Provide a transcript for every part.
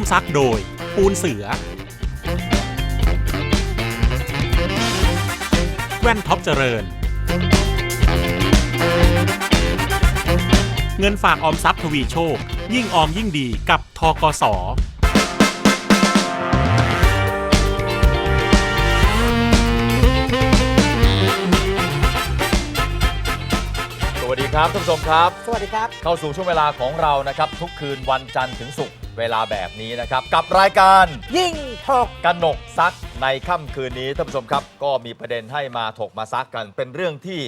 วมถกร่วมซักโดย ปูนเสือ แว่นท็อปเจริญ เงินฝากออมทรัพย์ทวีโชค ยิ่งออมยิ่งดีกับทกสสวัสดีครับท่านผู้ชมครับ สวัสดีครับ เข้าสู่ช่วงเวลาของเรานะครับ ทุกคืนวันจันทร์ถึงศุกร์ เวลาแบบนี้นะครับ กับรายการยิ่งถกกันหนกซักในค่ำคืนนี้ท่านผู้ชมครับ ก็มีประเด็นให้มาถกมาซักกัน เป็นเรื่องที่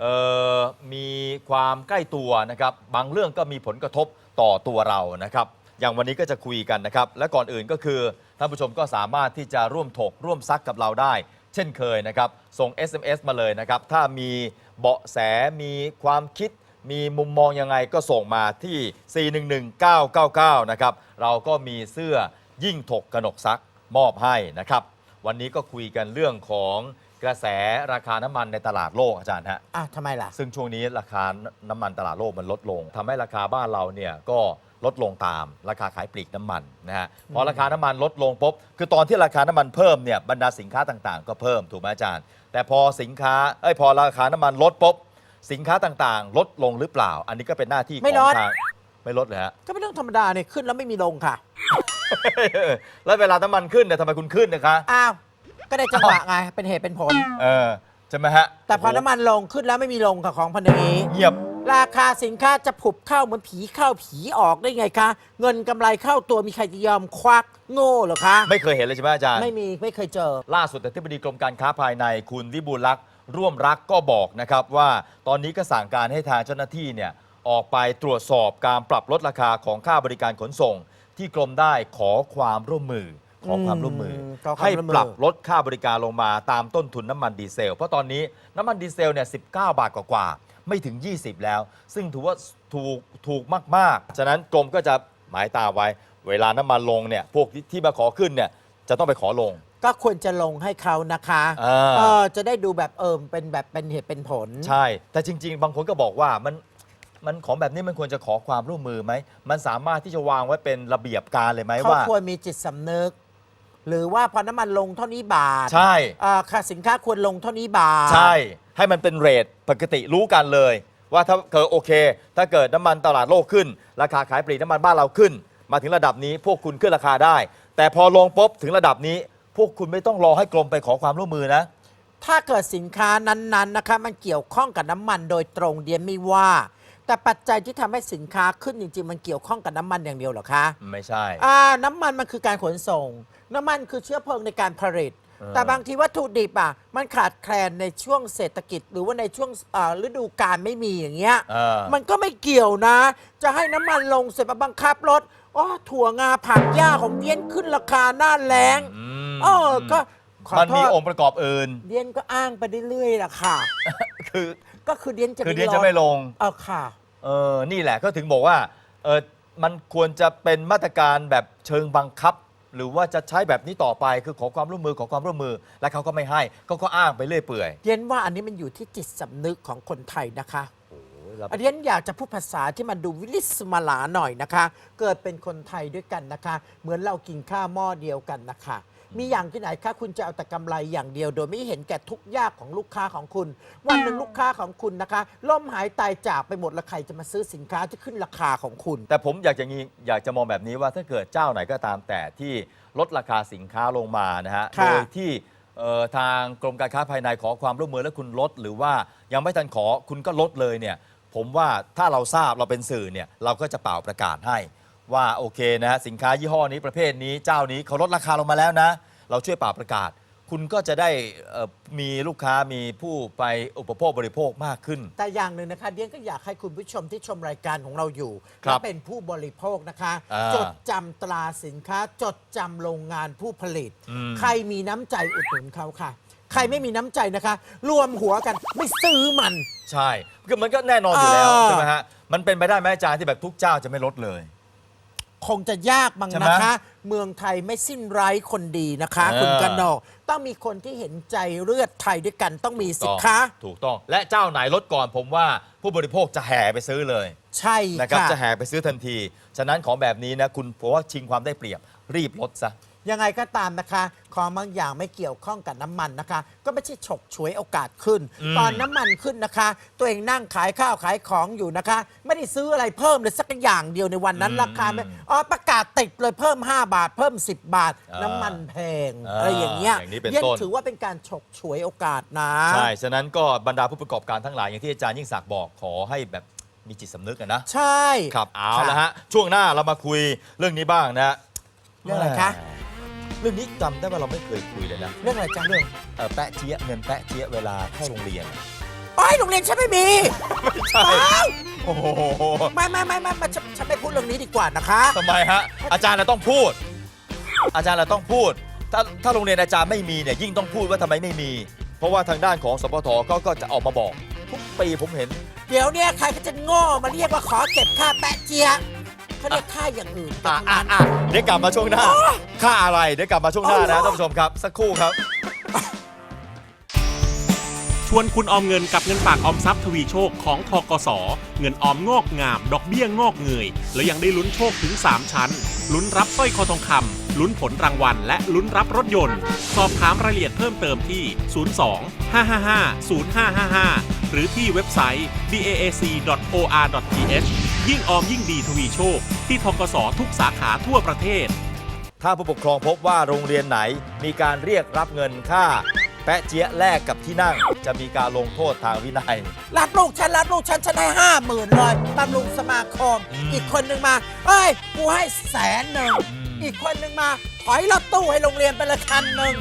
เอ่อมีความใกล้ตัวนะครับ บางเรื่องก็มีผลกระทบต่อตัวเรานะครับ อย่างวันนี้ก็จะคุยกันนะครับ และก่อนอื่นก็คือท่านผู้ชมก็สามารถที่จะร่วมถกร่วมซักกับเราได้ เช่นเคยนะครับ ส่ง SMS มาเลยนะครับ ถ้ามีเบาะแสมีความคิด มีมุมมองยังไงก็ส่งมาที่ 411-999 นะครับ เราก็มีเสื้อยิ่งถกกนกซักมอบให้นะครับ วันนี้ก็คุยกันเรื่องของกระแสราคาน้ำมันในตลาดโลกอาจารย์ฮะ อะทำไมล่ะ ซึ่งช่วงนี้ราคาน้ำมันตลาดโลกมันลดลงทำให้ราคาบ้านเราเนี่ยก็ลดลงตามราคาขายปลีกน้ำมันนะฮะพอราคาน้ำมันลดลงปุ๊บคือตอนที่ราคาน้ำมันเพิ่มเนี่ยบรรดาสินค้าต่างๆ ก็เพิ่มถูกไหมอาจารย์ แต่พอสินค้าเอ้ยพอราคาน้ำมันลดปุ๊บ สินค้าต่างๆ ลดลงหรือเปล่า อันนี้ก็เป็นหน้าที่ของไม่ลดทางไม่ลดเลยฮะ ก็เป็นเรื่องธรรมดาเนี่ยขึ้นแล้วไม่มีลงค่ะ แล้วเวลาน้ำมันขึ้นเนี่ยทำไมคุณขึ้นนะคะ อ้าว ก็ได้จังหวะไง เป็นเหตุเป็นผล เออใช่ไหมฮะแต่พอโโหน้ำมันลงขึ้นแล้วไม่มีลงค่ะของพันนี้เงียบ ราคาสินค้าจะผุบเข้าเหมือนผีเข้าผีออกได้ไงคะ เงินกำไรเข้าตัวมีใครจะยอมควักโง่เหรอคะ ไม่เคยเห็นเลยใช่ไหมอาจารย์ ไม่มีไม่เคยเจอ ล่าสุดอธิบดีกรมการค้าภายในคุณวิบูลย์ลักษณ์ ร่วมรักก็บอกนะครับว่าตอนนี้ก็สั่งการให้ทางเจ้าหน้าที่เนี่ยออกไปตรวจสอบการปรับลดราคาของค่าบริการขนส่ง ที่กรมได้ขอความร่วมมือขอความร่วมมือมขอความให้ร่วมมือ ปรับลดค่าบริการลงมาตามต้นทุนน้ำมันดีเซล เพราะตอนนี้น้ำมันดีเซลเนี่ย19 บาทกว่าๆไม่ถึง 20 แล้ว ซึ่งถือว่าถูกถูกมากๆ ฉะนั้นกรมก็จะหมายตาไว้ เวลาน้ำมันลงเนี่ยพวกที่ที่มาขอขึ้นเนี่ยจะต้องไปขอลง ก็ควรจะลงให้เขานะคะอ่าเออจะได้ดูแบบเอิมเป็นแบบเป็นเหตุเป็นผล ใช่ แต่จริง ๆ บางคนก็บอกว่ามันมันของแบบนี้มันควรจะขอความร่วมมือไหม มันสามารถที่จะวางไว้เป็นระเบียบการเลยไหมเขาว่า ควรมีจิตสำนึก หรือว่าพอน้ำมันลงเท่านี้บาทใช่อ่าค่าสินค้าควรลงเท่านี้บาท ใช่ ให้มันเป็นเรทปกติรู้กันเลย ว่าถ้าเกิดโอเค ถ้าเกิดน้ำมันตลาดโลกขึ้น ราคาขายปลีกน้ำมันบ้านเราขึ้น มาถึงระดับนี้พวกคุณขึ้นราคาได้ แต่พอลงปุ๊บถึงระดับนี้ พวกคุณไม่ต้องรอให้กรมไปขอความร่วมมือนะ ถ้าเกิดสินค้านั้นๆนะคะมันเกี่ยวข้องกับน้ำมันโดยตรงเดียนไม่ว่า แต่ปัจจัยที่ทำให้สินค้าขึ้นจริงๆ มันเกี่ยวข้องกับน้ำมันอย่างเดียวเหรอคะไม่ใช่ อ่าน้ำมันมันคือการขนส่ง น้ำมันคือเชื้อเพลิงในการผลิต เออ แต่บางทีวัตถุดิบอะมันขาดแคลนในช่วงเศรษฐกิจ หรือว่าในช่วงอ่าฤดูกาลไม่มีอย่างเงี้ย เออมันก็ไม่เกี่ยวนะ จะให้น้ำมันลงเสร็จมาบังคับรถอ๋อถั่วงาผักหญ้าของเดียนขึ้นราคาหน้าแรง อื มเออก็ขอมันโทมีษองค์ประกอบอื่น เดียนก็อ้างไปเรื่อยๆล่ะค่ะ คือก็คือเดียนจะคือเดียนจะไม่ลง เออค่ะ เออ นี่แหละก็ถึงบอกว่า เออมันควรจะเป็นมาตรการแบบเชิงบังคับ หรือว่าจะใช้แบบนี้ต่อไป คือขอความร่วมมือขอความร่วมมือ แล้วเขาก็ไม่ให้เขาก็อ้างไปเรื่อยเปื่อยเดียนว่าอันนี้มันอยู่ที่จิตสำนึกของคนไทยนะคะโอ้ยแล้วอันนี้อยากจะพูดภาษาที่มันดูวิลิสมาลาหน่อยนะคะ เกิดเป็นคนไทยด้วยกันนะคะ เหมือนเรากินข้าวหม้อเดียวกันนะคะ มีอย่างที่ไหนคะคุณจะเอาแต่กำไรอย่างเดียว โดยไม่เห็นแก่ทุกข์ยากของลูกค้าของคุณ วันหนึ่งลูกค้าของคุณนะคะล่มหายตายจากไปหมดแล้วใครจะมาซื้อสินค้าที่ขึ้นราคาของคุณ แต่ผมอยากจะงี้อยากจะมองแบบนี้ว่าถ้าเกิดเจ้าไหนก็ตามแต่ที่ลดราคาสินค้าลงมานะฮะค่ะ โดยที่เอ่อทางกรมการค้าภายในขอความร่วมมือแล้วคุณลด หรือว่ายังไม่ทันขอคุณก็ลดเลยเนี่ยผมว่าถ้าเราทราบเราเป็นสื่อเนี่ยเราก็จะเป่าประกาศให้ ว่าโอเคนะฮะสินค้ายี่ห้อนี้ประเภทนี้เจ้านี้เขาลดราคาลงมาแล้วนะ เราช่วยเป่าประกาศ คุณก็จะได้เอ่อมีลูกค้ามีผู้ไปอุปโภคบริโภคมากขึ้น แต่อย่างหนึ่งนะคะเดียนก็อยากให้คุณผู้ชมที่ชมรายการของเราอยู่ครับและเป็นผู้บริโภคนะคะ อ่าจดจำตราสินค้า จดจำโรงงานผู้ผลิต อืม ใครมีน้ำใจอุดหนุนเขาค่ะ ใครไม่มีน้ำใจนะคะ รวมหัวกันไม่ซื้อมัน ใช่คือมันก็แน่นอนอยู่แล้วอ่าใช่ไหมฮะมันเป็นไปได้ไหมอาจารย์ที่แบบทุกเจ้าจะไม่ลดเลย คงจะยากบ้างใช่ไหมนะคะ เมืองไทยไม่สิ้นไร้คนดีนะคะ เออ คุณกันนอก ต้องมีคนที่เห็นใจเลือดไทยด้วยกันต้องมีสิคะ ถูกต้องและเจ้าไหนลดก่อนผมว่าผู้บริโภคจะแห่ไปซื้อเลยใช่นะครับค่ะ จะแห่ไปซื้อทันที ฉะนั้นของแบบนี้นะคุณผมว่าชิงความได้เปรียบรีบลดซะ ยังไงก็ตามนะคะ ของบางอย่างไม่เกี่ยวข้องกับน้ำมันนะคะ ก็ไม่ใช่ฉกฉวยโอกาสขึ้นอืมตอนน้ำมันขึ้นนะคะ ตัวเองนั่งขายข้าวขายของอยู่นะคะ ไม่ได้ซื้ออะไรเพิ่มเลยสักอย่างเดียวในวันนั้นราคาไม่อ๋อประกาศติดเลยเพิ่ม 5 บาท เพิ่ม 10 บาทน้ำมันแพงอะไรอย่างเงี้ยอย่างนี้เป็นยังต้นถือว่าเป็นการฉกฉวยโอกาสนะ ใช่ ฉะนั้นก็บรรดาผู้ประกอบการทั้งหลายอย่างที่อาจารย์ยิ่งศักดิ์บอกขอให้แบบมีจิตสำนึกอะนะ ใช่ ครับ เอาค่ะ ละฮะ ช่วงหน้าเรามาคุยเรื่องนี้บ้างนะ เรื่องอะไรคะ เรื่องนี้จำได้ว่าเราไม่เคยคุยเลยนะ เรื่องอะไรจ๊ะเรื่องเอ่อแปะเจี๊ยะเงินแปะเจี๊ยะเวลาเข้าโรงเรียน โอ้ยโรงเรียนฉันไม่มีใช่เปล่าโอ้โหไม่ไม่ไม่ไม่ไม่ฉันฉันไม่พูดเรื่องนี้ดีกว่านะคะ ทำไมฮะ อาจารย์เราต้องพูด อาจารย์เราต้องพูด ถ้าถ้าโรงเรียนอาจารย์ไม่มีเนี่ยยิ่งต้องพูดว่าทำไมไม่มี เพราะว่าทางด้านของสปทก็ก็จะออกมาบอก ทุกปีผมเห็น เดี๋ยวเนี้ยใครก็จะโง่มาเรียกว่าขอเก็บค่าแปะเจียะ เขาเรียกค่าอย่างอื่นอะทั้งอะนั้นอะเดี๋ยวกลับมาช่วงหน้า ค่าอะไร เดี๋ยวกลับมาช่วงหน้านะเอาเหรอท่านผู้ชมครับ สักครู่ครับ ชวนคุณออมเงินกับเงินฝากออมทรัพย์ทวีโชคของทกส เงินออมงอกงาม ดอกเบี้ยงอกเงย และยังได้ลุ้นโชคถึง 3 ชั้น ลุ้นรับสร้อยคอทองคำลุ้นผลรางวัล และลุ้นรับรถยนต์ สอบถามรายละเอียดเพิ่มเติมที่ 02 555 0555 หรือที่เว็บไซต์ baac.or.th ยิ่งออมยิ่งดีทวีโชค ที่ทกสทุกสาขาทั่วประเทศ ถ้าผู้ปกครองพบว่าโรงเรียนไหนมีการเรียกรับเงินค่า แปะเจี๊ยะแลกกับที่นั่ง จะมีการลงโทษทางวินัย รับลูกฉันรับลูกฉันฉันให้ห้าหมื่นเลยบำรุงสมาคม อืม อีกคนหนึ่งมาเอ้ยกูให้แสนหนึ่งอืมอีกคนหนึ่งมาถอยรถตู้ให้โรงเรียนไปละคันหนึ่ง